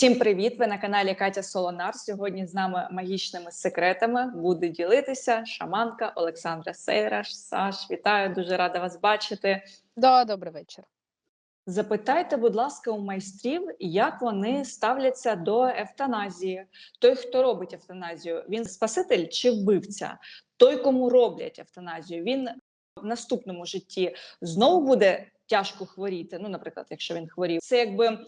Всім привіт! Ви на каналі Катя Солонар. Сьогодні з нами магічними секретами буде ділитися шаманка Олександра Сейраш. Саш, вітаю, дуже рада вас бачити. Да, добрий вечір. Запитайте, будь ласка, у майстрів, як вони ставляться до евтаназії. Той, хто робить евтаназію, він спаситель чи вбивця? Той, кому роблять евтаназію, він в наступному житті знову буде тяжко хворіти. Ну, наприклад, якщо він хворів, це якби е,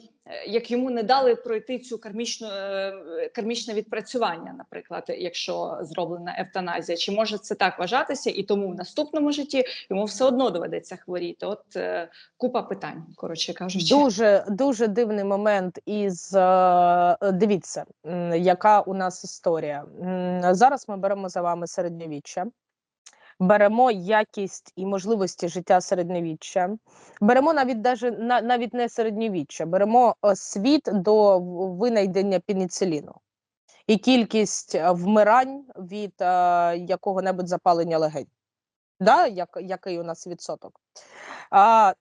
як йому не дали пройти цю кармічну е, кармічне відпрацювання, наприклад, якщо зроблена евтаназія, чи може це так вважатися, і тому в наступному житті йому все одно доведеться хворіти? От е, купа питань, коротше кажучи. Дуже дуже дивний момент. Із дивіться, яка у нас історія. Зараз ми беремо за вами середньовіччя. Беремо якість і можливості життя середньовіччя, беремо навіть даже на навіть не середньовіччя, беремо е, світ до винайдення пеніциліну і кількість е, вмирань від е, якого-небудь запалення легень. Да? Як, який у нас відсоток? А,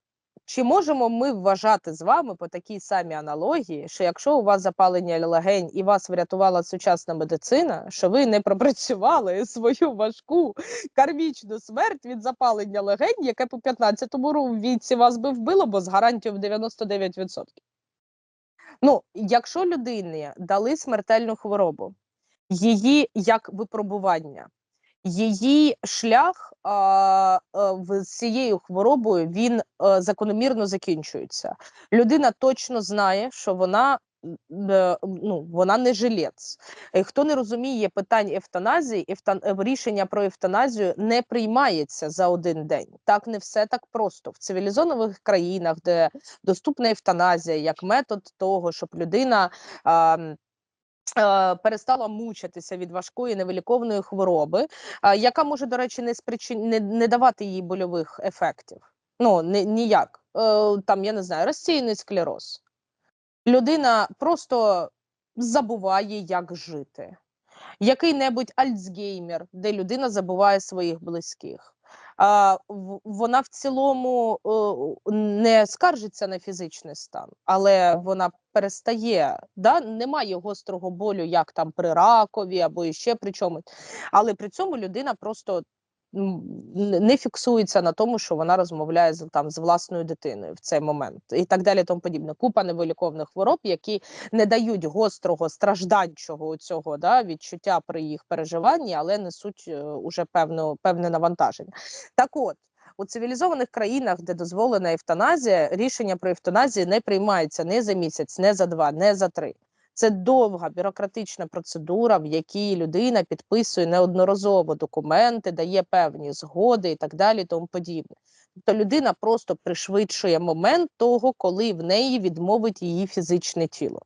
чи можемо ми вважати з вами по такій самій аналогії, що якщо у вас запалення легень і вас врятувала сучасна медицина, що ви не пропрацювали свою важку кармічну смерть від запалення легень, яке по 15-му віці вас би вбило, бо з гарантією в 99%? Ну, якщо людині дали смертельну хворобу, її як випробування, її шлях а, а, з цією хворобою він а, закономірно закінчується. Людина точно знає, що вона. е, Ну, вона не жилець. Е, Хто не розуміє питань евтаназії, евтан... е, рішення про евтаназію не приймається за один день. Так не все так просто. В цивілізованих країнах, де доступна евтаназія як метод того, щоб людина а, е, перестала мучитися від важкої невиліковної хвороби, яка може, до речі, не спричин... не, не давати їй больових ефектів. Ну, ні, ніяк. Е, там, я не знаю, розсіяний склероз. Людина просто забуває, як жити. Який-небудь Альцгеймер, де людина забуває своїх близьких. Вона в цілому е, не скаржиться на фізичний стан, але вона перестає, да? немає гострого болю, як там при ракові або ще при чомусь. Але при цьому людина просто не фіксується на тому, що вона розмовляє з там з власною дитиною в цей момент, і так далі. Тому подібне. Купа невиліковних хвороб, які не дають гострого стражданчого цього да, відчуття при їх переживанні, але несуть е, уже певну певне навантаження. Так от. У цивілізованих країнах, де дозволена евтаназія, рішення про евтаназію не приймається не за місяць, не за два, не за три. Це довга бюрократична процедура, в якій людина підписує неодноразово документи, дає певні згоди і так далі, тому подібне. Тобто людина просто пришвидшує момент того, коли в неї відмовить її фізичне тіло.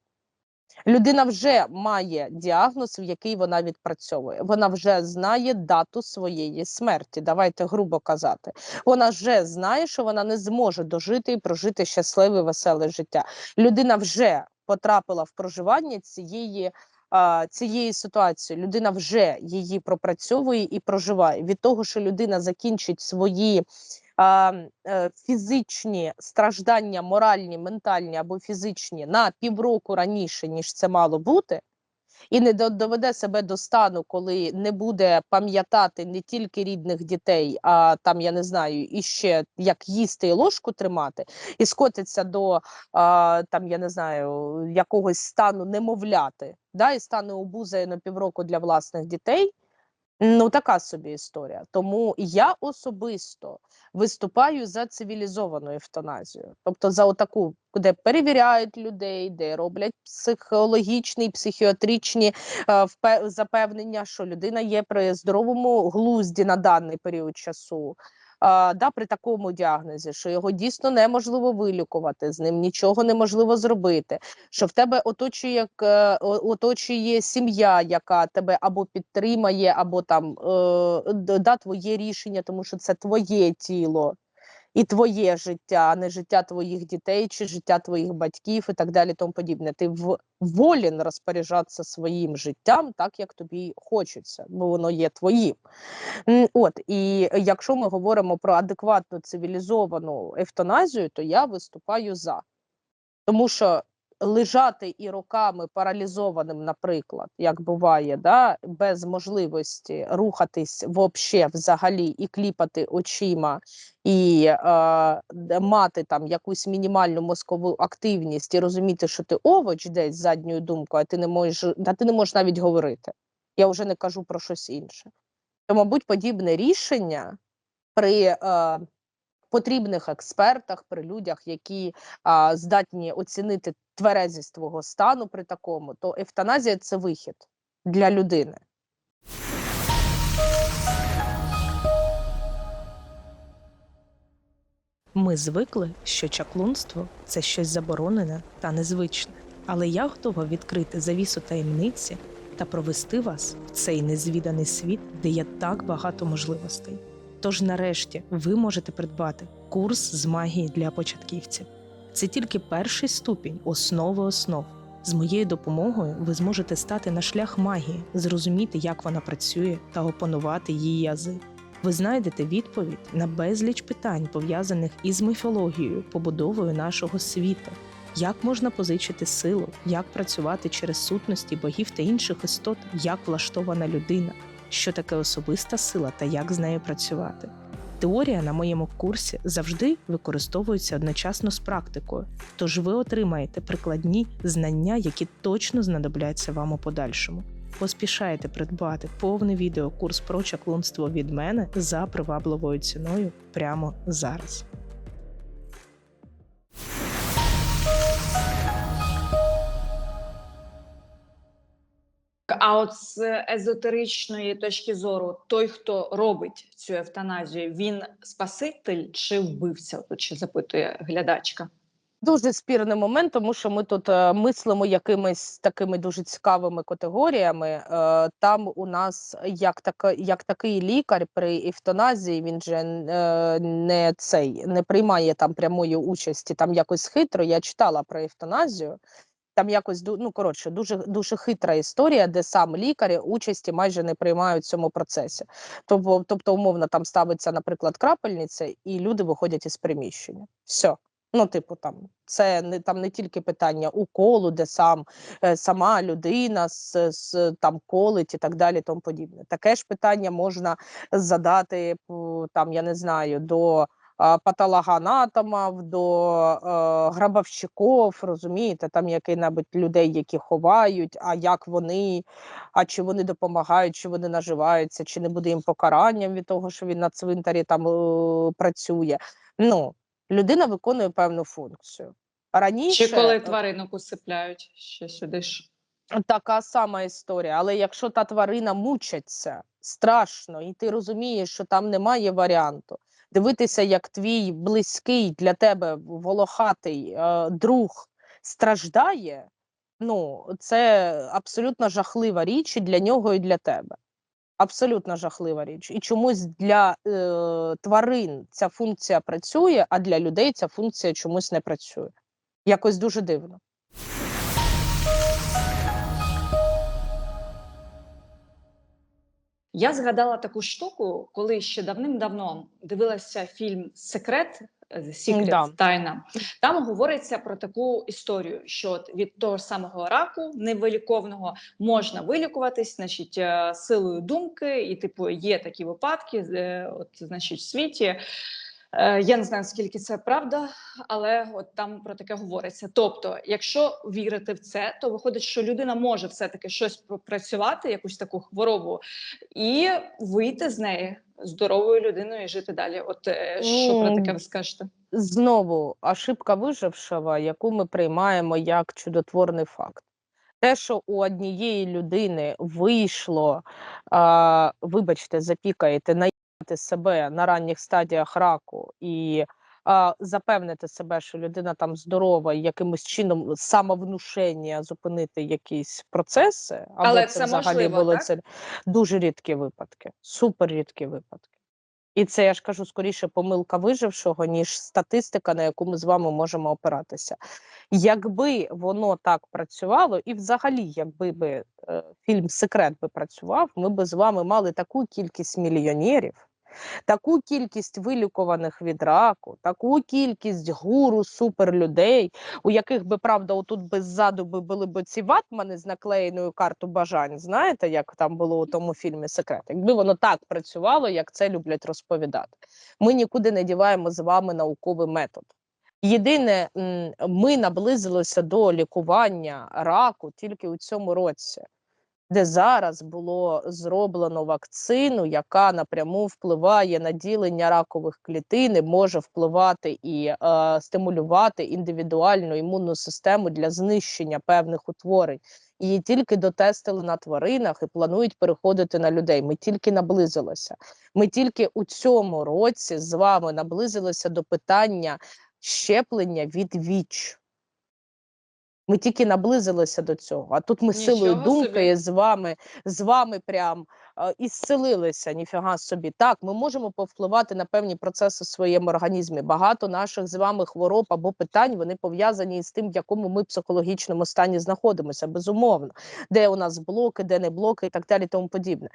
Людина вже має діагноз, в який вона відпрацьовує. Вона вже знає дату своєї смерті. Давайте грубо казати. Вона вже знає, що вона не зможе дожити і прожити щасливе, веселе життя. Людина вже потрапила в проживання цієї. Цієї ситуації людина вже її пропрацьовує і проживає. Від того, що людина закінчить свої е, фізичні страждання, моральні, ментальні або фізичні на півроку раніше, ніж це мало бути, і не до- доведе себе до стану, коли не буде пам'ятати не тільки рідних дітей, а там я не знаю, і ще як їсти і ложку тримати, і скотиться до а, там, я не знаю, якогось стану немовляти, да, і стане обузою на півроку для власних дітей. Ну, така собі історія. Тому я особисто виступаю за цивілізовану евтаназію, тобто за отаку, де перевіряють людей, де роблять психологічні, психіатричні е, запевнення, що людина є при здоровому глузді на даний період часу. Да, при такому діагнозі, що його дійсно неможливо вилікувати, з ним нічого неможливо зробити, що в тебе оточує к- оточує сім'я, яка тебе або підтримає, або там е, да, твоє рішення, тому що це твоє тіло і твоє життя, а не життя твоїх дітей чи життя твоїх батьків і так далі. Тому подібне. Ти волін розпоряджатися своїм життям так, як тобі хочеться, бо воно є твоїм. От і якщо ми говоримо про адекватну цивілізовану евтаназію, то я виступаю за. Тому що лежати і роками паралізованим, наприклад, як буває, да, без можливості рухатись вообще взагалі і кліпати очима, і е, мати там якусь мінімальну мозкову активність і розуміти, що ти овоч десь задньою думкою, а ти не можеш, а ти не можеш навіть говорити. Я вже не кажу про щось інше. То, мабуть, подібне рішення при е, потрібних експертах, при людях, які а, здатні оцінити тверезість твого стану при такому, то евтаназія це вихід для людини. Ми звикли, що чаклунство це щось заборонене та незвичне, але я готова відкрити завісу таємниці та провести вас в цей незвіданий світ, де є так багато можливостей. Тож, нарешті, ви можете придбати курс з магії для початківців. Це тільки перший ступінь основи основ. З моєю допомогою ви зможете стати на шлях магії, зрозуміти, як вона працює та опанувати її ази. Ви знайдете відповідь на безліч питань, пов'язаних із міфологією, побудовою нашого світу, як можна позичити силу, як працювати через сутності богів та інших істот, як влаштована людина, що таке особиста сила та як з нею працювати. Теорія на моєму курсі завжди використовується одночасно з практикою, тож ви отримаєте прикладні знання, які точно знадобляться вам у подальшому. Поспішайте придбати повний відеокурс про чаклунство від мене за привабливою ціною прямо зараз. А от з езотеричної точки зору, той, хто робить цю евтаназію, він спаситель чи вбивця? Тут ще запитує глядачка. Дуже спірний момент, тому що ми тут е, мислимо якимись такими дуже цікавими категоріями. Е, там у нас як така, як такий лікар при евтаназії, він же е, не цей не приймає там прямої участі, там якось хитро. Я читала про евтаназію. Там якось ну коротше, дуже дуже хитра історія, де сам лікар участі майже не приймають в цьому процесі. Тобто, тобто, умовно, там ставиться, наприклад, крапельниця, і люди виходять із приміщення. Все. Ну, типу, там це не там не тільки питання уколу, де сам е, сама людина з, з там колить і так далі, тому подібне. Таке ж питання можна задати там, я не знаю, до патологоанатомів, до е, грабовщиків, розумієте, там який-небудь людей, які ховають, а як вони, а чи вони допомагають, чи вони наживаються, чи не буде їм покаранням від того, що він на цвинтарі там е, працює. Ну, людина виконує певну функцію. Раніше Чи коли е, тваринок усипляють ще сюди ж? така сама історія. Але якщо та тварина мучиться страшно, і ти розумієш, що там немає варіанту, дивитися, як твій близький для тебе волохатий е, друг страждає, ну це абсолютно жахлива річ і для нього і для тебе. Абсолютно жахлива річ. І чомусь для е, тварин ця функція працює, а для людей ця функція чомусь не працює. Якось дуже дивно. Я згадала таку штуку, коли ще давним-давно дивилася фільм Секрет. е, Secret, Да. тайна. Там говориться про таку історію, що від того самого раку невиліковного можна вилікуватись, значить, е, силою думки, і типу є такі випадки, е, от значить, в світі. Е, Я не знаю, скільки це правда, але от там про таке говориться. Тобто, якщо вірити в це, то виходить, що людина може все-таки щось пропрацювати, якусь таку хворобу, і вийти з неї здоровою людиною і жити далі. От е, що про таке ви скажете? знову ошибка вижившого, яку ми приймаємо як чудотворний факт. Те, що у однієї людини вийшло, а, вибачте, запікаєте, наїти себе на ранніх стадіях раку і а, запевнити себе, що людина там здорова, і якимось чином самовнушення зупинити якісь процеси, або Але це, це взагалі можливо, було так? це дуже рідкі випадки, супер рідкі випадки. І це я ж кажу скоріше помилка вижившого, ніж статистика, на яку ми з вами можемо опиратися. Якби воно так працювало, і взагалі, якби би е, фільм Секрет би працював, ми би з вами мали таку кількість мільйонерів, таку кількість вилікуваних від раку, таку кількість гуру суперлюдей, у яких би правда, отут би ззаду би були б ці ватмани з наклеєною карту бажань. Знаєте, як там було у тому фільмі Секрет? Якби воно так працювало, як це люблять розповідати. Ми нікуди не діваємо з вами науковий метод. Єдине, ми наблизилися до лікування раку тільки у цьому році, де зараз було зроблено вакцину, яка напряму впливає на ділення ракових клітин, і може впливати і е, стимулювати індивідуальну імунну систему для знищення певних утворень. Її тільки дотестили на тваринах і планують переходити на людей. Ми тільки наблизилися. Ми тільки у цьому році з вами наблизилися до питання щеплення від ВІЧ. Ми тільки наблизилися до цього. А тут ми силою думки собі. з вами, з вами прям е, ісцелилися. Ніфіга собі. Так, ми можемо повпливати на певні процеси в своєму організмі. Багато наших з вами хвороб або питань вони пов'язані з тим, в якому ми психологічному стані знаходимося, безумовно, де у нас блоки, де не блоки, і так далі, тому подібне.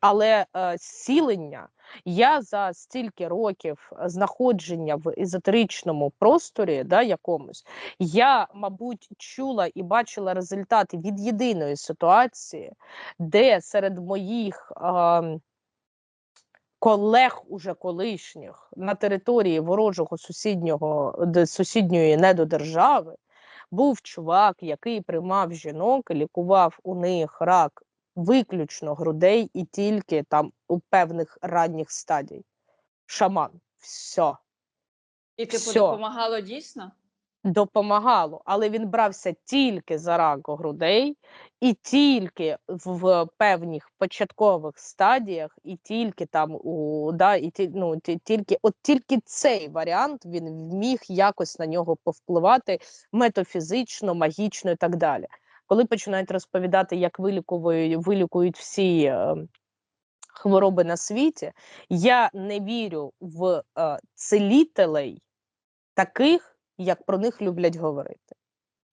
Але е, зцілення я за стільки років е, знаходження в езотеричному просторі, да, якомусь, я, мабуть, чула і бачила результати від єдиної ситуації, де серед моїх ем, колег уже колишніх на території ворожого сусіднього сусідньої недодержави був чувак, який приймав жінок, лікував у них рак виключно грудей і тільки там у певних ранніх стадій. Шаман. Все. І типу Всьо. допомагало дійсно? допомагало, але він брався тільки за рак грудей і тільки в певних початкових стадіях, і тільки там у да, і ті, ну, ті, тільки от тільки цей варіант він вміг якось на нього повпливати метафізично, магічно і так далі. Коли починають розповідати, як вилікують, всі е, хвороби на світі, я не вірю в е, целітелей таких, як про них люблять говорити.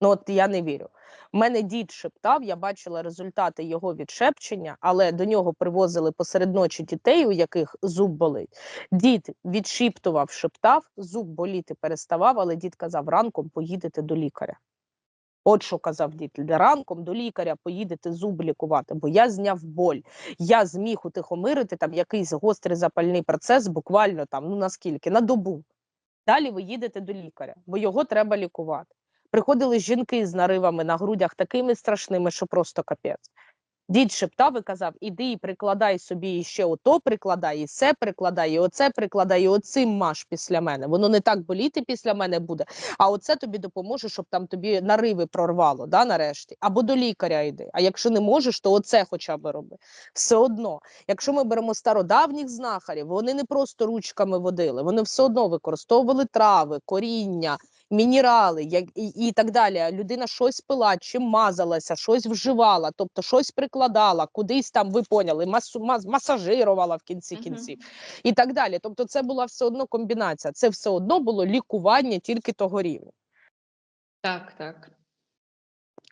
Ну, от я не вірю. Мене дід шептав, я бачила результати його відшепчення, але до нього привозили посеред ночі дітей, у яких зуб болить. Дід відшіптував, шептав, зуб боліти переставав, але дід казав, ранком поїдете до лікаря. От що казав дітей, ранком до лікаря поїдете зуб лікувати, бо я зняв боль. Я зміг утихомирити там якийсь гострий запальний процес, буквально там, ну наскільки, на добу. Далі ви їдете до лікаря, бо його треба лікувати. Приходили жінки з наривами на грудях такими страшними, що просто капець. Дід шептав і казав: іди і прикладай собі ще ото прикладай, і це прикладай, і оце прикладай, і оцим маш після мене. Воно не так боліти після мене буде, а оце тобі допоможе, щоб там тобі нариви прорвало, да, нарешті. Або до лікаря йди. А якщо не можеш, то оце хоча б роби. Все одно, якщо ми беремо стародавніх знахарів, вони не просто ручками водили, вони все одно використовували трави, коріння, мінерали як, і, і так далі. Людина щось пила, чим мазалася, щось вживала, тобто щось прикладала, кудись там, ви поняли, масу, мас, масажирувала в кінці кінців і так далі. Тобто, це була все одно комбінація. Це все одно було лікування тільки того рівня. Так, так.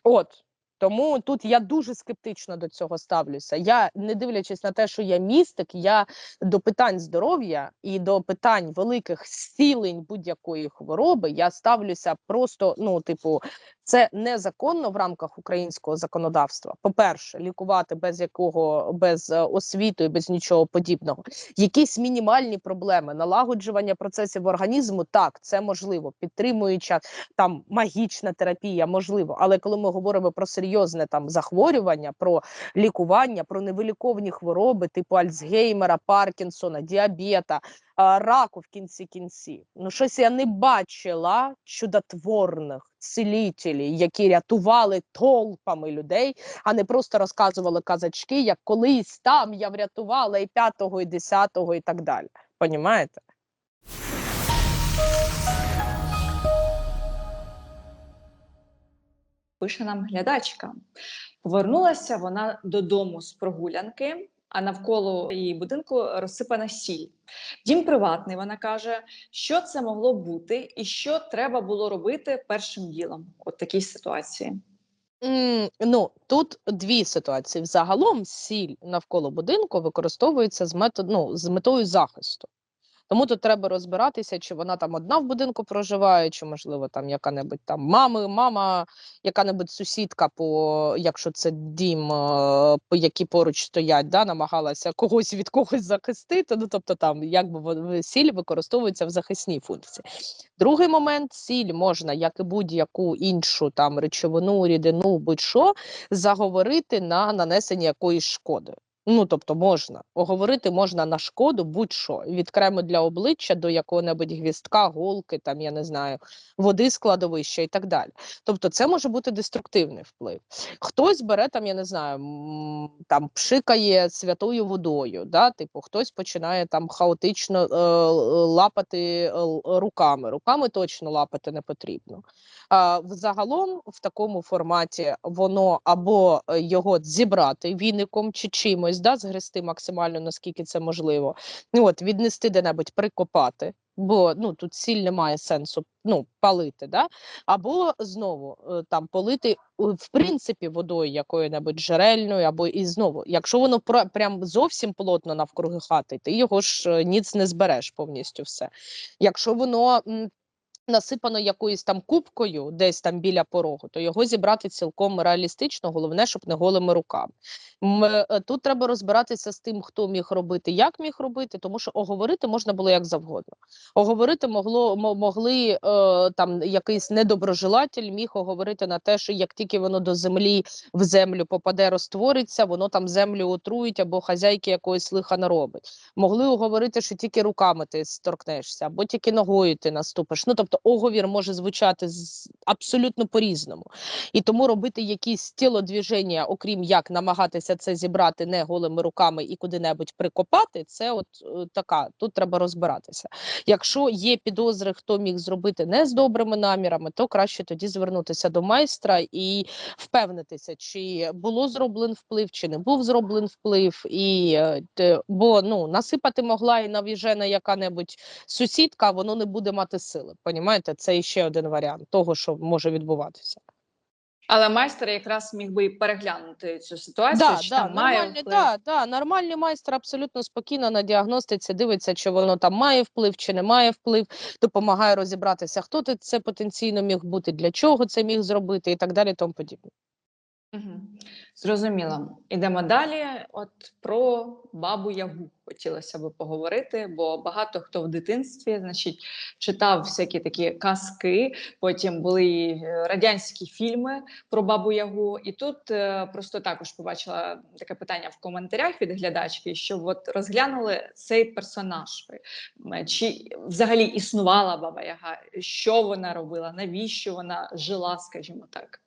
От тому тут я дуже скептично до цього ставлюся. Я не дивлячись на те, що я містик, я до питань здоров'я і до питань великих зцілень будь-якої хвороби я ставлюся просто, ну, типу, це незаконно в рамках українського законодавства. По-перше, лікувати без якого без е, освіти, без нічого подібного. Якісь мінімальні проблеми, налагоджування процесів організму, так це можливо, підтримуюча там магічна терапія, можливо. Але коли ми говоримо про серйозне там захворювання, про лікування, про невиліковні хвороби, типу Альцгеймера, Паркінсона, діабета, раку в кінці кінців. Ну, щось я не бачила чудотворних цілітелів, які рятували толпами людей, а не просто розказували казачки, як колись там я врятувала і п'ятого, і десятого, і так далі. Понімаєте? Пише нам глядачка. Повернулася вона додому з прогулянки, а навколо її будинку розсипана сіль. Дім приватний, вона каже, що це могло бути і що треба було робити першим ділом у такій ситуації. Ну, тут дві ситуації. Взагалом сіль навколо будинку використовується з метод, ну, з метою захисту. Тому тут треба розбиратися, чи вона там одна в будинку проживає, чи можливо там яка-небудь там мами, мама, яка-небудь сусідка, по якщо це дім, е, які поруч стоять, да, намагалася когось від когось захистити. Ну тобто там якби сіль використовується в захисній функції. Другий момент сіль можна, як і будь-яку іншу там речовину, рідину, будь-що, заговорити на нанесення якоїсь шкоди. Ну, тобто можна оговорити можна на шкоду будь-що від крему для обличчя до якого-небудь гвістка, голки, там я не знаю, води складовища і так далі. Тобто, це може бути деструктивний вплив. Хтось бере там, я не знаю, там пшикає святою водою, да? типу, хтось починає там хаотично е, лапати руками. Руками точно лапати не потрібно. А, взагалом в такому форматі воно або його зібрати віником чи чимось, да, згрести максимально наскільки це можливо. Ну от віднести де-небудь, прикопати. Бо ну тут сіль немає сенсу ну палити, да? або знову е, там полити в принципі водою якою-небудь джерельною, або і знову, якщо воно пра- прям зовсім плотно навкруги хати, ти його ж е, ніц не збереш повністю все. Якщо воно насипано якоюсь там кубкою, десь там біля порогу, то його зібрати цілком реалістично, головне, щоб не голими руками. М, е, Тут треба розбиратися з тим, хто міг робити, як міг робити, тому що оговорити можна було як завгодно. Оговорити могло могли е, там якийсь недоброжелатель міг оговорити на те, що як тільки воно до землі в землю попаде, розтвориться, воно там землю отруїть або хазяйки якогось лиха наробить. Могли оговорити, що тільки руками ти сторкнешся, або тільки ногою ти наступиш. Ну тобто оговір може звучати абсолютно по-різному. І тому робити якісь тілодвіження, окрім як намагатися це зібрати не голими руками і куди-небудь прикопати, це от е, така. Тут треба розбиратися. Якщо є підозри, хто міг зробити не з добрими намірами, то краще тоді звернутися до майстра і впевнитися, чи було зроблен вплив, чи не був зроблен вплив, і е, бо ну насипати могла і навіжена яка-небудь сусідка, воно не буде мати сили. Понімаєте, це ще один варіант того, що може відбуватися. Але майстер якраз міг би і переглянути цю ситуацію, Да, чи да, там має вплив. да, да, нормальний майстер абсолютно спокійно на діагностиці дивиться, чи воно там має вплив, чи не має вплив, допомагає розібратися, хто це потенційно міг бути, для чого це міг зробити, і так далі, тому подібне. Зрозуміло. Ідемо далі. От про бабу Ягу хотілося би поговорити, бо багато хто в дитинстві, значить, читав всякі такі казки. Потім були е, радянські фільми про бабу Ягу. І тут е, просто також побачила таке питання в коментарях від глядачки, щоб от розглянули цей персонаж. Чи взагалі існувала баба Яга? Що вона робила? Навіщо вона жила, скажімо так?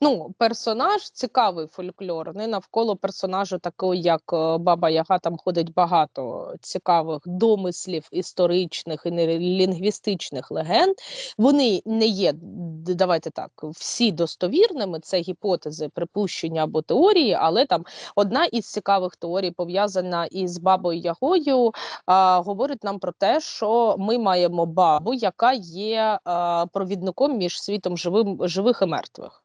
Ну, персонаж цікавий фольклорний. Навколо персонажу, такого як е, Баба Яга, там ходить багато цікавих домислів, історичних і лінгвістичних легенд. Вони не є, давайте так, всі достовірними. Це гіпотези, припущення або теорії, але там одна із цікавих теорій, пов'язана із Бабою Ягою, а, говорить нам про те, що ми маємо бабу, яка є а, провідником між світом живим, живих і мертвих.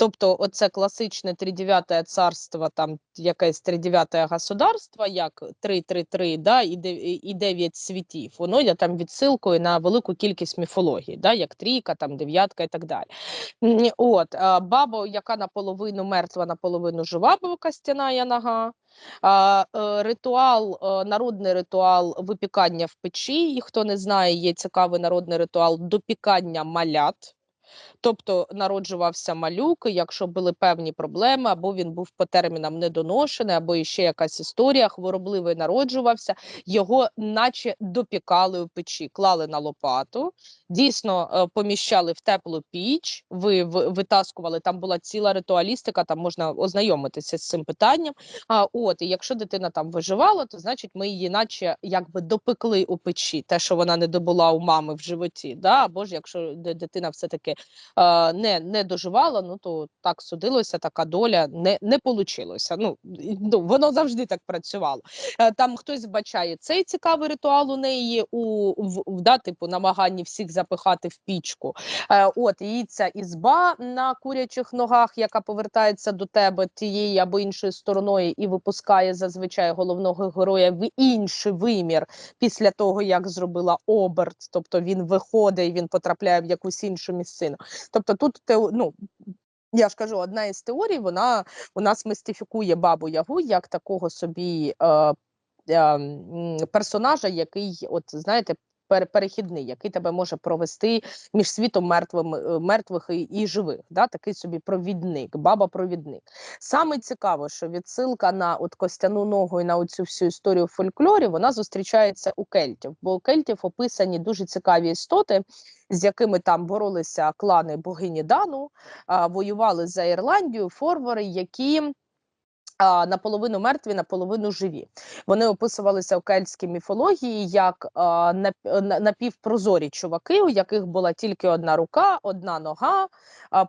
Тобто, оце класичне тридев'яте царство, там якесь тридев'яте государство, як 3-3-3, да, і, дев- і- і 9 світів. Воно є там відсилкою на велику кількість міфологій, да, як трійка, там дев'ятка і так далі. От баба, яка наполовину мертва, наполовину жива, бо костяна нога. Е, ритуал, е, народний ритуал випікання в печі. І хто не знає, є цікавий народний ритуал допікання малят. Тобто народжувався малюк, якщо були певні проблеми, або він був по термінам недоношений, або іще якась історія, хворобливий народжувався, його наче допікали в печі, клали на лопату, дійсно е, поміщали в теплу піч, ви, ви витаскували, там була ціла ритуалістика, там можна ознайомитися з цим питанням. А от і якщо дитина там виживала, то значить ми її, наче якби допекли у печі, те, що вона не добула у мами в животі, да? або ж якщо дитина все таки не, не доживала, ну то так судилося, така доля не, не получилося. Ну, ну, воно завжди так працювало. Е, Там хтось вбачає цей цікавий ритуал у неї у, в, да, типу, намаганні всіх запихати в пічку. Е, От і ця ізба на курячих ногах, яка повертається до тебе тієї або іншою стороною, і випускає зазвичай головного героя в інший вимір після того, як зробила оберт, тобто він виходить, він потрапляє в якусь іншу місцину. Тобто тут ну. Я ж кажу, одна із теорій, вона у нас бабу Ягу як такого собі е, е, персонажа, який, от знаєте, перехідний, який тебе може провести між світом мертвим, е, мертвих і, і живих. Да? Такий собі провідник, баба-провідник. Саме цікаво, що відсилка на от костяну ногу і на оцю всю історію фольклорі вона зустрічається у кельтів, бо у кельтів описані дуже цікаві істоти, з якими там боролися клани богині Дану, а, воювали за Ірландію, форвари, які наполовину мертві, наполовину живі. Вони описувалися у кельтській міфології як напівпрозорі чуваки, у яких була тільки одна рука, одна нога,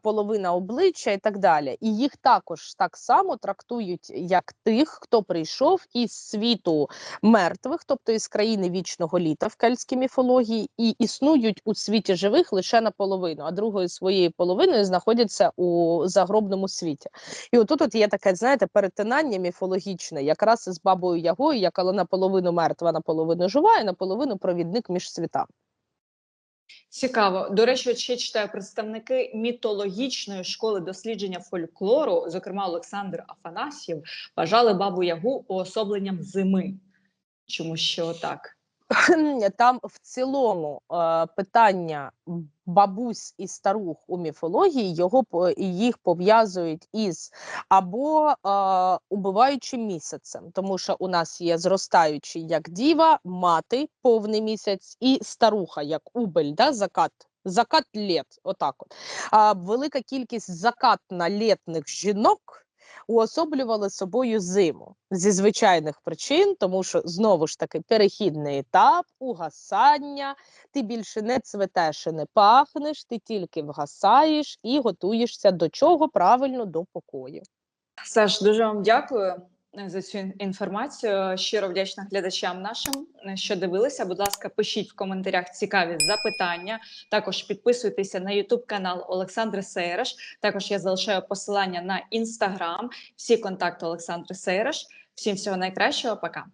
половина обличчя і так далі. І їх також так само трактують як тих, хто прийшов із світу мертвих, тобто із країни вічного літа в кельтській міфології, і існують у світі живих лише наполовину, а другою своєю половиною знаходяться у загробному світі. І отут от є таке, знаєте, перетинання міфологічне, якраз із бабою Ягою, яка наполовину мертва, наполовину жива, і наполовину провідник між світами. Цікаво. До речі, ще читаю представники мітологічної школи дослідження фольклору, зокрема Олександр Афанасьєв, вважали бабу Ягу уособленням зими. Чому що так? Там в цілому е, питання бабусь і старух у міфології його їх пов'язують із або е, убиваючим місяцем, тому що у нас є зростаючий як діва, мати повний місяць, і старуха як убель, да, закат. Закат літ, отак от. А, велика кількість закатно-літних жінок уособлювали собою зиму зі звичайних причин, тому що знову ж таки перехідний етап, угасання, ти більше не цветеш і не пахнеш, ти тільки вгасаєш і готуєшся до чого? Правильно до покою. Саш, дуже вам дякую за цю інформацію. Щиро вдячна глядачам нашим, е, що дивилися. Будь ласка, пишіть в коментарях цікаві запитання. Також підписуйтеся на YouTube канал Олександри Сейраш. Також я залишаю посилання на інстаграм. Всі контакти Олександри Сейраш. Всім всього найкращого. Пока.